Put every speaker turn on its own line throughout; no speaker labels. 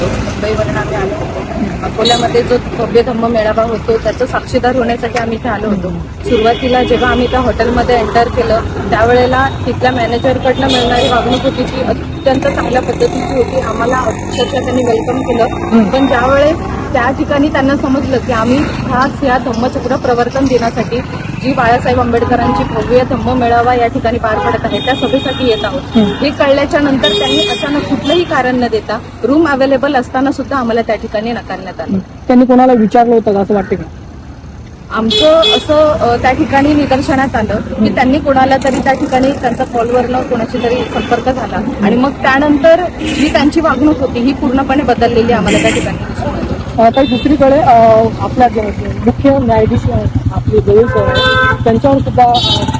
होतो मुंबईवरून आम्ही आलो होतो. अकोल्यामध्ये जो भव्य धम्म मेळावा होतो त्याचं साक्षीदार होण्यासाठी आम्ही इथे आलो होतो. सुरुवातीला जेव्हा आम्ही त्या हॉटेलमध्ये एंटर केलं त्यावेळेला तिथल्या मॅनेजरकडनं मिळणारी वागणूक होती ती अत्यंत चांगल्या पद्धतीची होती. आम्हाला अक्षरशः त्यांनी वेलकम केलं. पण ज्यावेळेस त्या ठिकाणी त्यांना समजलं की आम्ही खास या धम्मचक्र प्रवर्तन दिनासाठी जी बाळासाहेब आंबेडकरांची भव्य धम्म मेळावा या ठिकाणी पार पडत आहे त्या सभेसाठी येत आहोत. हे. कळल्याच्या नंतर त्यांनी अचानक कुठलंही कारण न देता रूम अवेलेबल असताना सुद्धा आम्हाला त्या ठिकाणी नकारण्यात आलं.
त्यांनी कोणाला विचारलं होतं का असं वाटतं का?
आमचं असं त्या ठिकाणी निदर्शनात आलं की त्यांनी कोणाला तरी त्या ठिकाणी त्यांचा कॉलवरनं कोणाशी तरी संपर्क झाला. आणि मग त्यानंतर जी त्यांची वागणूक होती ही पूर्णपणे बदललेली आम्हाला त्या ठिकाणी
काही दुसरीकडे आपल्या मुख्य न्यायाधीश आपले देऊ त्यांच्यावर सुद्धा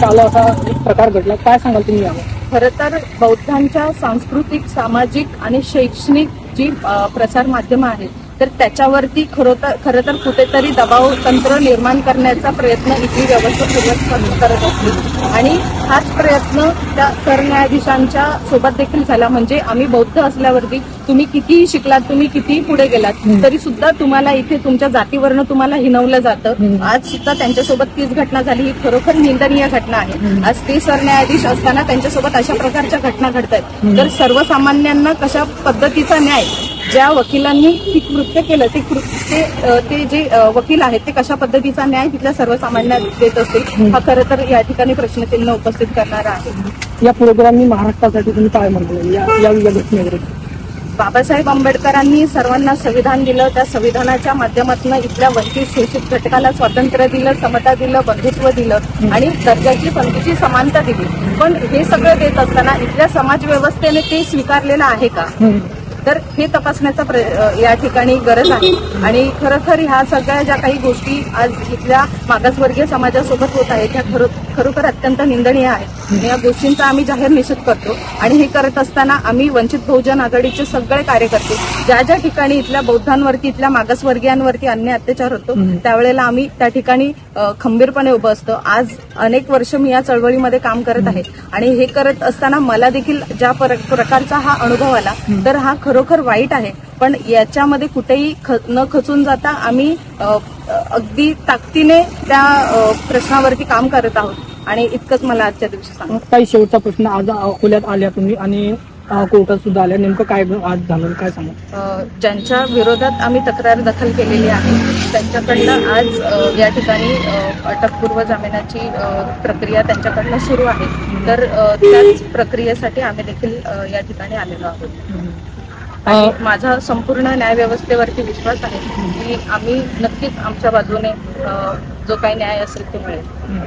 काल असा एक प्रकार घडला. काय सांगाल तुम्ही यावर?
खरं तर बौद्धांच्या सांस्कृतिक सामाजिक आणि शैक्षणिक जी प्रसार माध्यमं आहेत तर त्याच्यावरती खरं तर खरं तर कुठेतरी दबाव तंत्र निर्माण करण्याचा प्रयत्न इथली व्यवस्था सुरुवात करत असते आणि हाच प्रयत्न त्या सरन्यायाधीशांच्या सोबत देखील झाला. म्हणजे आम्ही बौद्ध असल्यावरती तुम्ही कितीही शिकलात तुम्ही कितीही पुढे गेलात तरी सुद्धा तुम्हाला इथे तुमच्या जातीवरनं तुम्हाला हिनवलं जातं. आज सुद्धा त्यांच्यासोबत तीच घटना झाली. ही खरोखर निंदनीय घटना आहे. आज ते सरन्यायाधीश असताना त्यांच्यासोबत अशा प्रकारच्या घटना घडत आहेत तर सर्वसामान्यांना कशा पद्धतीचा न्याय ज्या वकिलांनी ती कृत्य केलं ते कृत्य ते जे वकील आहेत ते कशा पद्धतीचा न्याय तिथल्या सर्वसामान्यांना देत असतील हा खरं तर या ठिकाणी प्रश्नचिन्ह उपस्थित करणारा आहे.
या प्रोग्रामनी महाराष्ट्रासाठी तुम्ही काय म्हणतो या घटनेविरुद्ध.
बाबासाहेब आंबेडकरांनी सर्वांना संविधान दिलं त्या संविधानाच्या माध्यमातून इथल्या वंचित शोषित घटकाला स्वातंत्र्य दिलं समता दिलं बंधुत्व दिलं आणि दर्जाची संधीची समानता दिली. पण हे सगळं देत असताना इथल्या समाज व्यवस्थेने ते स्वीकारलेलं आहे का? तर हे तपासण्याचा प्र- या ठिकाणी गरज आहे. आणि खरोखर ह्या सगळ्या ज्या काही गोष्टी आज इथल्या मागासवर्गीय समाजासोबत होत आहेत त्या खरं खरोखर अत्यंत निंदनीय आणि या गोष्टींचा आम्ही जाहीर निषेध करतो. आणि हे करत असताना आम्ही वंचित बहुजन आघाडीचे सगळे कार्यकर्ते ज्या ज्या ठिकाणी इथल्या बौद्धांवरती इथल्या मागासवर्गीयांवरती अन्य अत्याचार होतो त्यावेळेला आम्ही त्या ठिकाणी खंबीरपणे उभं असतो. आज अनेक वर्ष मी या चळवळीमध्ये काम करत आहे. आणि हे करत असताना मला देखील ज्या पर- प्रकारचा हा अनुभव आला तर हा खरोखर वाईट आहे. पण याच्यामध्ये कुठेही ख- न खचून जाता आम्ही अगदी ताकदीने त्या प्रश्नावरती काम करत आहोत. आणि इतकंच मला आजच्या दिवशी सांग.
काही शेवटचा प्रश्न आज अकोल्यात आल्या तुम्ही आणि कोर्टात सुद्धा आल्या. नेमकं काय आज झालं काय सांगा?
ज्यांच्या विरोधात आम्ही तक्रार दाखल केलेली आहे त्यांच्याकडनं आज या ठिकाणी अटकपूर्व जामिनाची प्रक्रिया त्यांच्याकडनं सुरू आहे. तर त्याच प्रक्रियेसाठी आम्ही देखील या ठिकाणी आलेलो आहोत. आणि माझा संपूर्ण न्यायव्यवस्थेवरती विश्वास आहे की आम्ही नक्कीच आमच्या बाजूने जो काही न्याय असेल तो मिळेल.